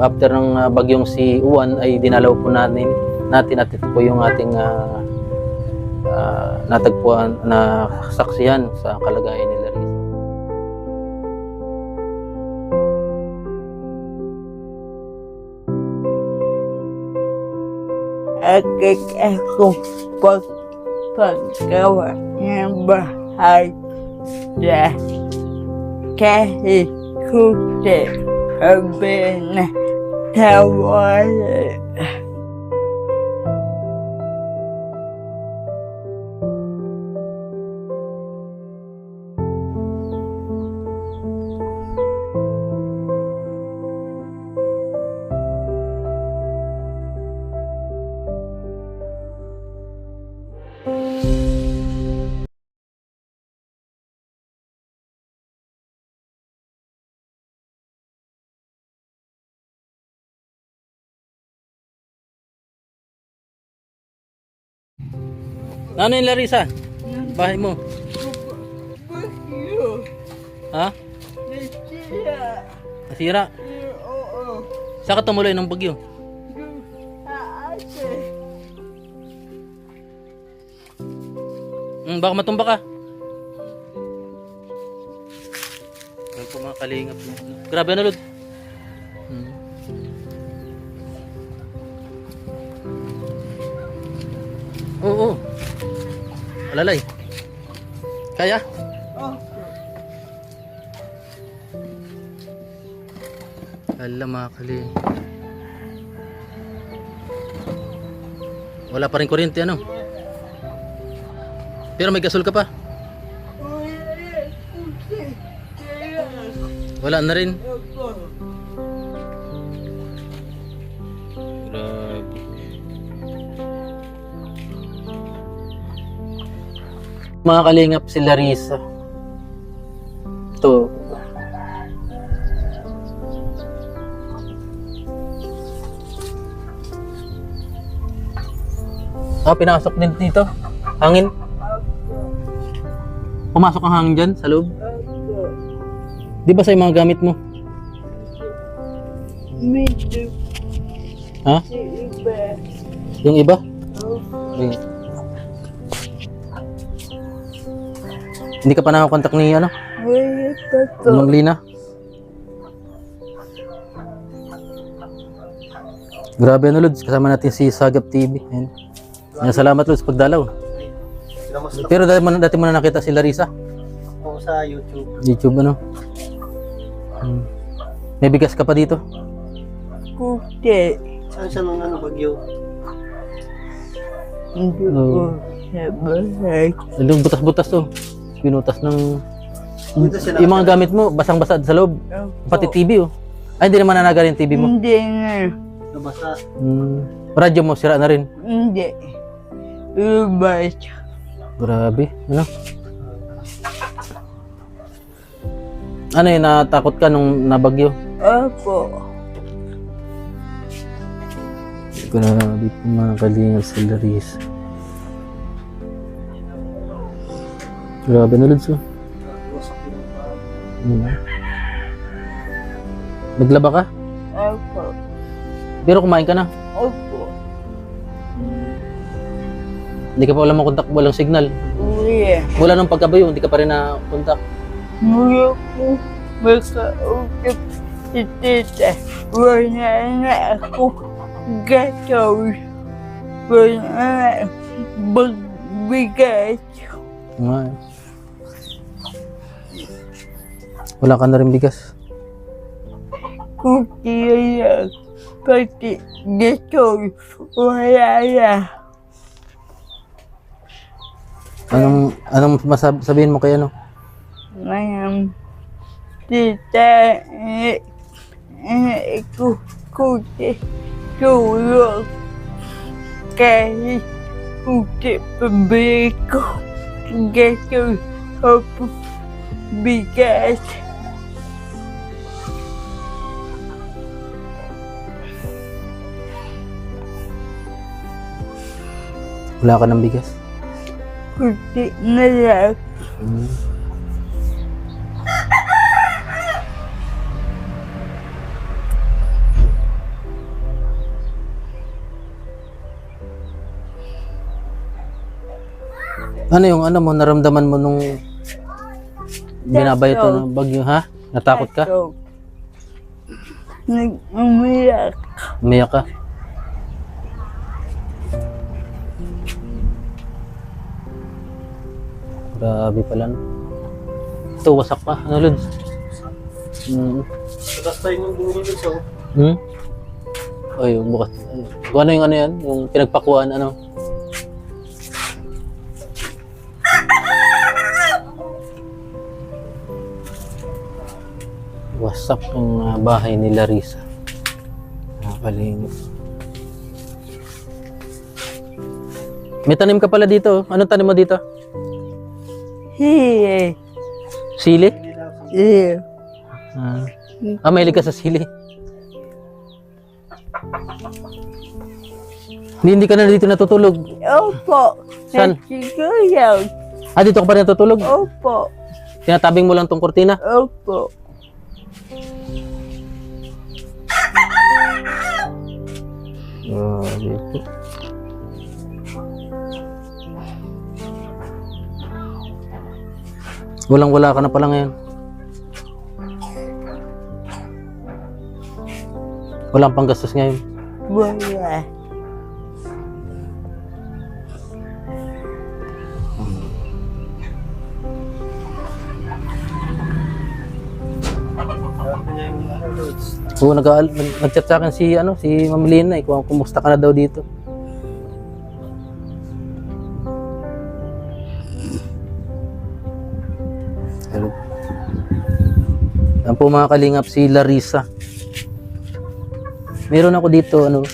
after ng ah, bagyong si Uwan ay dinalaw po natin natin at ito po yung ating ah, ah, natagpuan na saksiyan sa kalagayan ni Larissa. agad ako pag paggawa ng bahay na kahit kuti sabi na tawala. Ano yung Larissa? Bahay mo? Ha? nasira, Nasira? oo, Saan ka tumuloy ng bagyo? yung ate. Hmm, baka matumba ka. Yan po mga kalingap. Grabe ano, Lod? Hmm. Oo. oo. Alalay. Kaya? Oh, Alam mga kaling. Wala pa rin kuryente ano? Pero may gasol ka pa? Wala na rin. Mga kalingap si Larissa. Ito. Ah, pinasok din dito. Hangin. Pumasok ang hangin dyan sa loob. Di ba sa yung mga gamit mo? medyo Ha? si iba. Yung iba? Oh, Hindi. Ka pa nakakontak ni ano? wala pa to. Mang Lina? Grabe ano Lods, kasama natin si Sagap TV. Ayan. Ayan, salamat Lods, pagdalaw. Pero dati dati mo na nakita si Larissa? ako sa YouTube. YouTube ano? Hmm. May bigas ka pa dito? Kuti, Saan siya nung ano, bagyo? hindi Oh. ko sa bahay. Yung butas-butas to. Pinutas ng... Dito Yung mga gamit mo, basang-basa sa loob. Pati TV oh. Ay, hindi naman nanagal yung TV mo. Hindi na. nabasa. Hmm. Radyo mo, sira na rin. Hindi. Ubas. Grabe, ano? Ano yun, natakot ka nung nabagyo? Opo. Grabe po mga kalingal sa Larissa. Grabe na Lods, oh. Hmm. Naglaba ka? Opo. Pero kumain ka na. Opo. Hindi ka pa wala makontak, walang signal. Uwi. Mula nung pagkabayo, hindi ka pa rin na kontak. Mula ko makausap si tita. Wala na ako gataw. Wala na magbigat. Nga. Wala ka na rin bigas. Kung tiyaya. Pati gataw. Wala na. Anong, anong masab sabihin mo kay ano? Ngayon, tita, eh, eh, ku, kuti, tulog. Kahit kuti pabili ko, gato, opo, bigat. Wala ka ng bigas? Kunti na lang. Ano yung ano mo, naramdaman mo nung binabayot ng bagyo, ha? Natakot ka? Nag-umiyak. Umiyak ka? Grabe pala. no? Ito, wasak pa. Ano, Lods? Hmm. Tapos tayo nung bumili sa Hmm? Ay, bukas. Kung ano yung ano yan? Yung pinagpakuan, ano? Wasak yung ah, bahay ni Larissa. Nakakalingit. May tanim ka pala dito. oh. Anong tanim mo dito? Hiye. Sili? Hiye. Ah, ah mahilig ka sa sili. Hindi, hindi ka na dito natutulog. Opo. Saan? Nagsiguyag. Ah, dito ka pa rin natutulog? Opo. Tinatabing mo lang tong kortina? Opo. Grabe po. Walang wala ka na pala ngayon. Walang panggastos ngayon. Wala. Oo, nag nag- nag-chat sa akin si ano, si Ma'am Lina eh, kung kumusta ka na daw dito. Po mga kalingap si Larissa. Meron ako dito ano.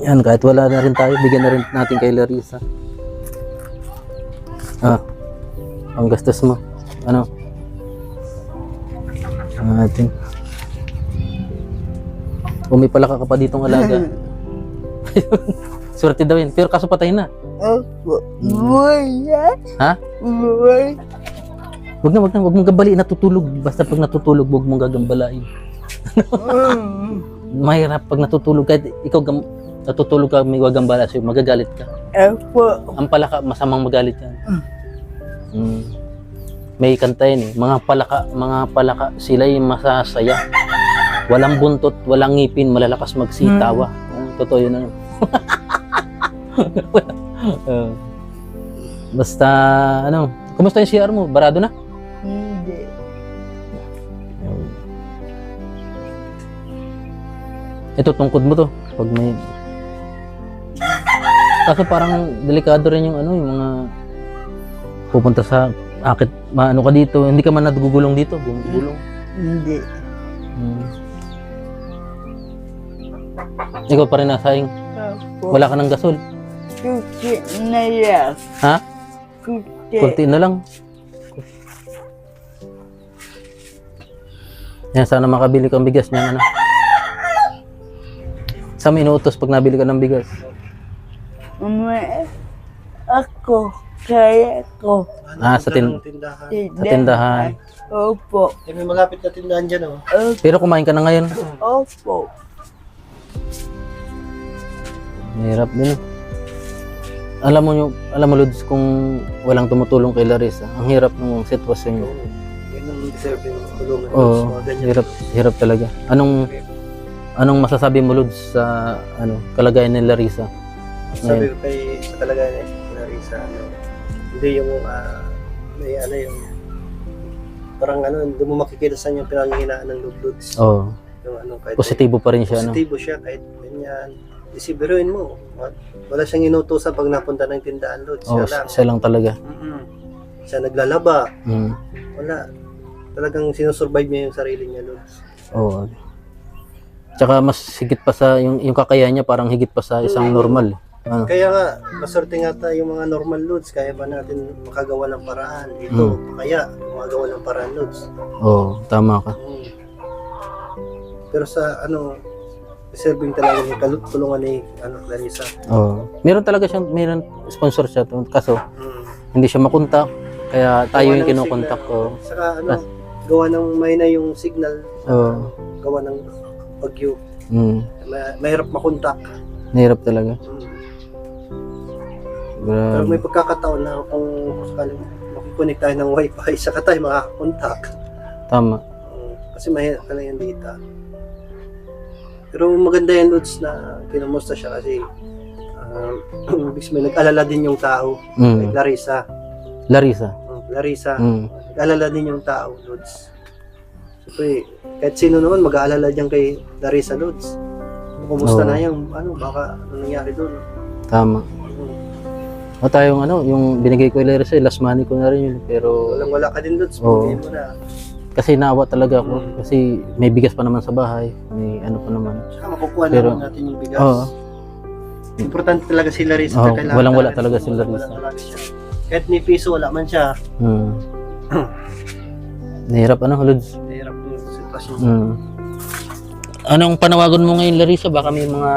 Yan, kahit wala na rin tayo, bigyan na rin natin kay Larissa. Ah, ang gastos mo. Ano? May palaka ka pa ditong alaga. Swerte daw yun. Pero kaso patay na. Opo. Wala. Ha? Wala. Wag na, wag na. Wag mong gabali. Natutulog. Basta pag natutulog, wag mong gagambalain. Mm. Mahirap pag natutulog. Kahit ikaw gam- natutulog ka, may gagambala sa'yo, magagalit ka. Opo. Ang palaka, masamang magalit yan. Mm. May kanta yun eh. Mga palaka, mga palaka, sila'y masasaya. Walang buntot, walang ngipin, malalakas magsitawa. Ah, totoo yun ano. Ah. basta, ano, kumusta yung CR mo? Barado na? Hindi. Ito, tungkod mo to. Pag may... Kaso parang delikado rin yung ano, yung mga pupunta sa akit, maano ka dito, hindi ka man nagugulong dito, gumugulong. Hindi. Hmm. Ikaw pa rin nasaing. Wala ka ng gasol. Kuki na lang. Ha? Kuki. Kunti na lang. Yan, sana makabili kang bigas niyan, ano. Sa minutos pag nabili ka ng bigas. May ako. Kaya ko. Ah, sa tin- tindahan. Sa tindahan. Opo. Eh, may malapit na tindahan dyan, oh. Opo. Pero kumain ka na ngayon. Opo. Mahirap din. eh. Alam mo nyo, alam mo Lods, kung walang tumutulong kay Larissa, ang hirap ng sitwasyon niyo. Oo. Yun ang deserving tulungan. Oo, Lods. Hirap, hirap talaga. Anong anong masasabi mo Lods sa ano, kalagayan ni Larissa? Sabi ko kay sa talaga ni Larissa, ano, hindi yung ah, may ano yung parang ano, hindi mo makikita sa yung pinanghihinaan ng lublods. Oh, Yung ano, kahit positibo pa rin siya ano. positibo siya kahit ganyan. Isibiruin mo. wa- Wala siyang inutusan pag napunta ng tindahan, Lods. Oh, Siya lang. siya lang talaga. Mm-mm. Siya naglalaba. Mm. Wala. Talagang sinusurvive niya yung sarili niya, Lods. Oh. Tsaka mas higit pa sa yung yung kakayahan niya parang higit pa sa isang normal. Ano? Kaya nga, maswerte nga tayo yung mga normal loads. Kaya ba natin makagawa ng paraan? Ito, kaya makagawa ng paraan loads. Oh, tama ka. Mm. Pero sa ano, deserving talaga yung kalut- tulungan ni ano, Clarissa. Oh. Meron talaga siyang meron sponsor siya. Kaso Mm. hindi siya makontak kaya tayo Gawa yung ng kinokontak ko. Saka ano, gawa ng may na yung signal, Oh. gawa ng bagyo. Mm. Ma- mahirap makontak. Nahirap talaga. Mm. Pero may pagkakataon na kung sakaling makikonnect tayo ng wifi, saka tayo makakakontak. Tama. Mm, Kasi mahirap na yung data. Pero maganda yan, Lods, na kinumusta siya kasi um, ibig sabihin, nag-alala din yung tao. Like Mm. Larissa. Larissa. Mm, Larissa, Mm. Nag-alala din yung tao, Lods. Siyempre, kahit sino naman mag-aalala dyan kay Larissa, Lods. Kumusta Oo. na yung, ano, baka ano nangyari doon. Tama. O tayong ano, yung binigay ko kay Larissa, last money ko na rin yun. Pero Walang wala ka din, Lods. Oo. Bigay mo na. kasi naawa talaga ako. Kasi may bigas pa naman sa bahay. May ano pa naman. Saka makukuha Pero- naman natin yung bigas. Oo. Importante talaga si Larissa. Oo, kailangan walang-wala talaga si Walang-wala Larissa. talaga siya. Kahit ni piso, wala man siya. Mm. Nahirap ano, Lods? Mahirap yung sitwasyon. Mm. Anong panawagan mo ngayon, Larissa? Baka may mga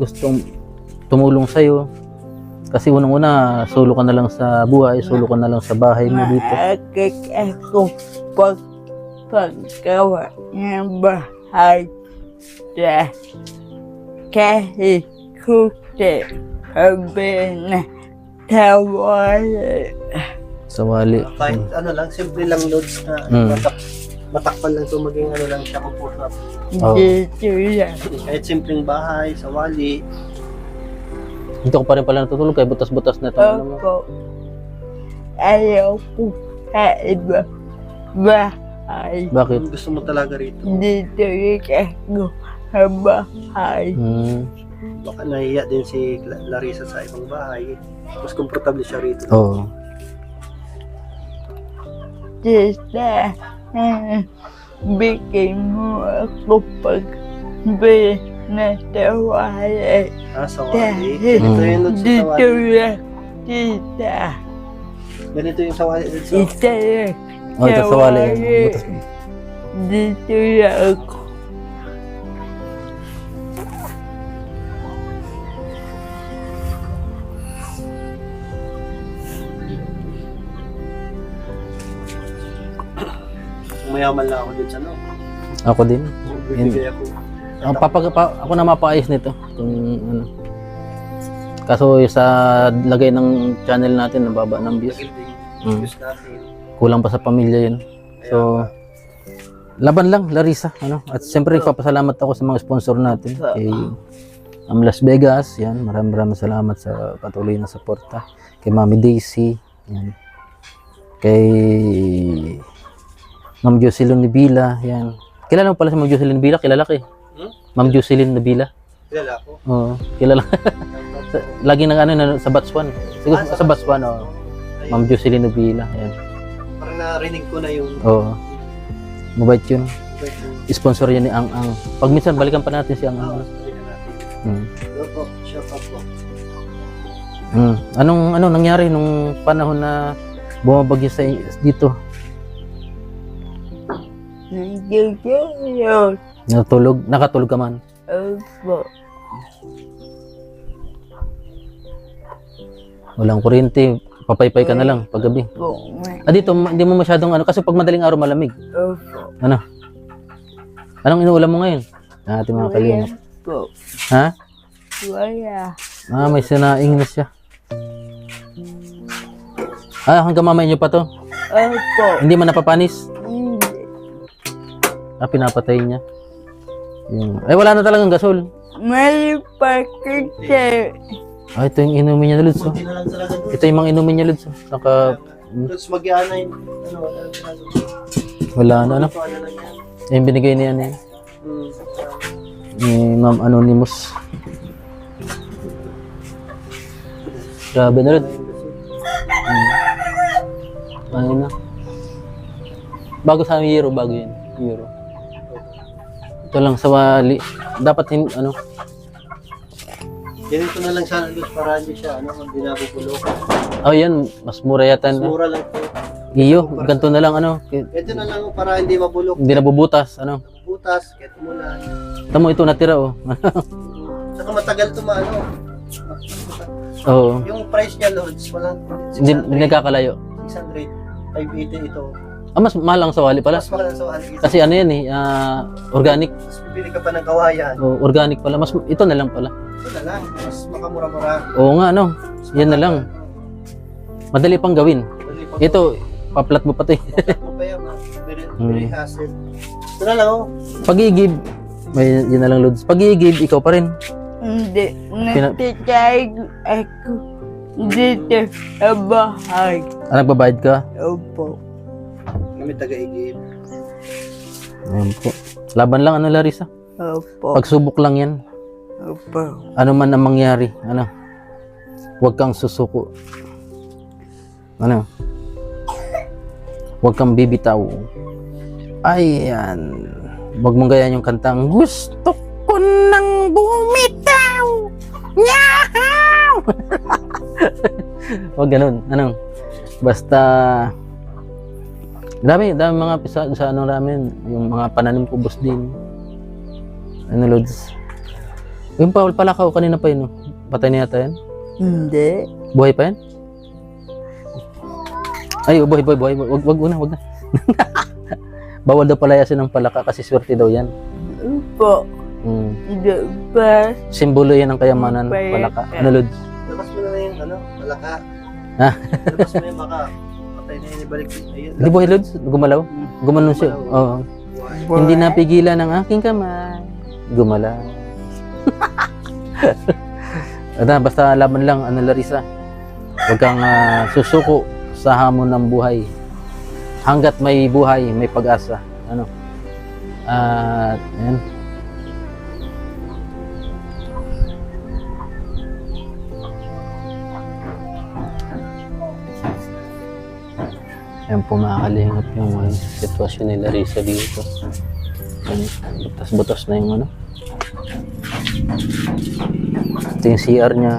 gustong tumulong sa'yo. Kasi unang-una, solo ka na lang sa buhay, solo ka na lang sa bahay mo dito. Maakit ako pag paggawa ng bahay sa kahit kuti sabi na. Sa wali. Kahit ano lang, simple lang loads na Mm. matak matakpan lang to maging ano lang siya kung push up. Dito yan. Kahit simpleng bahay, sa wali. Dito ko pa rin pala natutulog kay butas-butas na ito. Ano mo? Ako ayaw ko sa iba bahay. Bakit? Gusto mo talaga rito. Dito ako sa bahay. Hmm. Baka nahiya din si La- Larissa sa ibang bahay. Mas komportable siya rito. Oo. Tita, eh, bigay mo ako pag binatawali. Ah, sa wali. Ganito yung loads sa dito wali. lang, tita. Ganito yung sa wali. loads, oh. Tita lang, Oh, ito sa wali. yan. Wali. Butas. dito lang ako. Mayaman lang ako dun sa ano. Ako din. Bibigay ako. Ang papag pa, ako na mapaayos nito. Kung ano. Kaso sa lagay ng channel natin, nababa ng views. Mm. Views natin. Kulang pa sa pamilya yun. So, laban lang, Larissa. Ano? At siyempre, papasalamat ako sa mga sponsor natin. Kay um, Las Vegas, yan. Maraming maraming salamat sa patuloy na suporta. Kay Mami Daisy, yan. Kay Ma'am Jocelyn Nibila, yan. Kilala mo pala si Ma'am Jocelyn Nibila? Kilala ka eh. Hmm? Ma'am Jocelyn Nibila? Kilala ako. Oo, kilala. Lagi nang ano, na- sa batch 1. Siguro Ah, sa sa batch 1, oh. Ayun. Ma'am Jocelyn Nibila, yan. Parang narinig ko na yung Oo. Mabait yun. Sponsor yan ni Ang Ang. Pag minsan, balikan pa natin si Ang Ang. Hmm. Hello po, shout out po. Hmm. Anong ano nangyari nung panahon na bumabagyo sa dito? Nandito yun. Natulog, nakatulog ka man. Opo. Walang kuryente, papaypay ka na lang paggabi. Opo. Ah, dito ma- hindi mo masyadong ano kasi pag madaling araw malamig. Opo. Ano? Anong inuulam mo ngayon? Ah, ating mga kalingap. Po. Ha? Wala. Ah, may sinaing na siya. Ah, hanggang mamay niyo pa to. Opo. Hindi man napapanis. Ah, pinapatay niya. Yung, ay, wala na talagang gasol. May pakita. Ah, ito yung inumin niya, Lods. Oh. Na lang talaga. Ito yung mga inumin niya, Lods. Oh. Naka, Tapos mag-iana yung, ano, ano, ano, wala na, ano. ano, ano lang yan. Yung binigay niya yan, eh. Hmm. Ni Ma'am Anonymous. Grabe na, Lods. Hmm. Ayun na. Bago sa amin, Euro, bago yun. Euro. Ito lang sa wali. Dapat, hin, ano, Ganito na lang sana Luz para hindi siya, ano, hindi nabubulok. oh, yan, mas mura yata. Mas mura lang po. Iyo, ganito na lang, ano, Ito na lang para hindi mabulok. hindi nabubutas, ano. Butas, kahit umulan. Tamo, ito natira, oh. Saka matagal to maano. Oo. Yung price niya, Lods, walang hindi nagkakalayo. 600, 580 ito. Ah, mas mahal ang sa wali pala. Mas mahal sa Algis. Kasi ano yan eh, ah, organic. Mas pipili ka pa ng kawayan. O, organic pala. Mas, ito na lang pala. Ito na lang, mas makamura-mura. Oo nga, ano. Yan na lang. Madali pang gawin. Mali pa Ito, paplat mo pa to eh. Ano pa yan, ah? Very, Hmm. very hassle. Ito na lang, oh. Pag-iigib, may yun na lang loads. Pag-iigib, ikaw pa rin. Hindi. Nagtitay ako dito sa bahay. Ah, nagbabayad ka? Opo. Kami taga-igib. Ayan po. Laban lang, ano Larissa? Opo. Pagsubok lang yan. Opo. Ano man ang mangyari, ano? Huwag kang susuko. Ano? Huwag kang bibitaw. Ayan. Huwag mong gayan yung kantang, Gusto ko nang bumitaw! Nyahaw! Huwag ganun. Ano? Basta... Dami, dami mga pisa sa ano namin. Yung mga pananim ko, boss din. Ano, Lods? Yung Paul Palakaw, kanina pa yun, no? Patay na yata yan? Hindi. Buhay pa yan? Ay, oh, buhay, buhay, buhay. Wag, wag, wag na, wag na. Bawal daw palayasin ng palaka kasi swerte daw yan. Opo. Hmm. Diba? Simbolo yan ng kayamanan, Palaka. palaka. Ano, Lods? Labas mo na yung, ano, malaka. Ha? Labas mo yung maka. Patay na yun, ibalik. Ayun. Hindi buhay, Lods? Gumalaw? Gumanon siya. Oo. Hindi napigilan ng aking kamay. Gumalaw. Ada, basta laban lang, ano Larissa. Huwag kang ah, susuko sa hamon ng buhay. Hanggat may buhay, may pag-asa. Ano? At, yan. Yan po makakalingap yung ano, sitwasyon ni Larissa dito. Butas-butas na yung ano. Ito yung CR niya.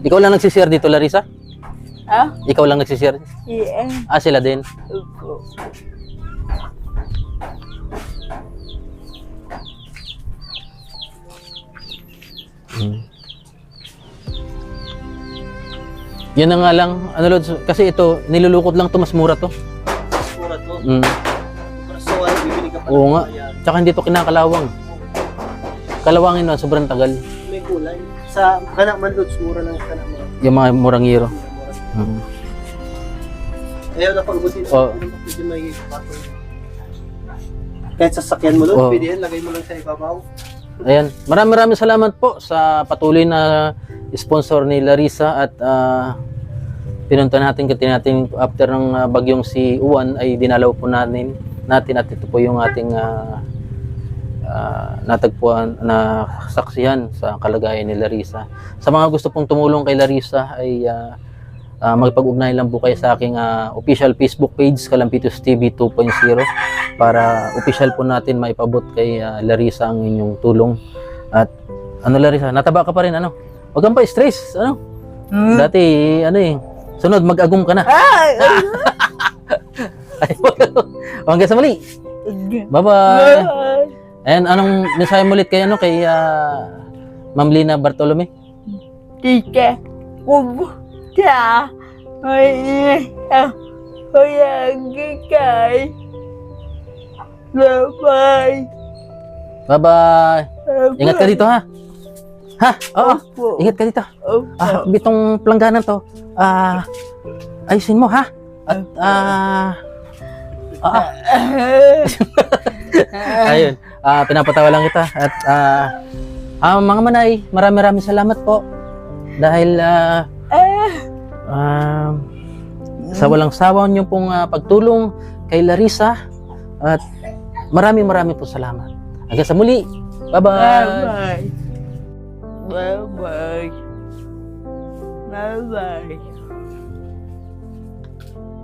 Ikaw lang nagsi-CR dito, Larissa? Ah? Ikaw lang nagsi-CR? Yan. Ah, sila din. Opo. Mm. Yan na nga lang, ano Lods, kasi ito, nilulukot lang to mas mura to. Mura to. Mm. So, ano, bibili ka pa Oo ng nga. Tsaka hindi to kinakalawang. Kalawangin na, sobrang tagal. May kulay. Sa kanak man loads, mura lang kanak man. Yung mga murang hero. Mm. Ayaw na pag-ubusin. Oo. Pwede may patong. Kahit sasakyan mo doon, Oo. pwede yan. Lagay mo lang sa ibabaw. Ayan. Maraming maraming salamat po sa patuloy na sponsor ni Larissa at ah, pinunta natin kasi natin after ng ah, bagyong si Uwan ay dinalaw po natin natin at ito po yung ating ah, ah, natagpuan na saksihan sa kalagayan ni Larissa. Sa mga gusto pong tumulong kay Larissa ay ah, ah, magpag-ugnay lang po kayo sa aking ah, official Facebook page Kalampitos TV 2.0 para official po natin maipabot kay ah, Larissa ang inyong tulong. At ano Larissa, nataba ka pa rin ano? Huwag kang pa stress, ano? Hmm? Dati ano eh, sunod mag-agum ka na. Ay! Ay, hanggang sa muli. Bye-bye. Bye! And anong mensahe mo ulit kay ano kay ah, Ma'am Lina Bartolome? Tita, kumusta? May Kuya Gikay. Bye-bye. Bye-bye. Ingat ka dito ha. Ha? Oo. Opo. Ingat ka dito. Opo. Ah, bitong pelangganan to. Ah, ayusin mo ha. At ah, ah, ayun. Ah, pinapatawa lang kita at ah, ah mga manay, marami-rami salamat po dahil ah, ah, sa walang sawa niyo pong ah, pagtulong kay Larissa at maraming marami po salamat. Hanggang sa muli. Bye-bye. Bye-bye. Bye-bye. Bye-bye.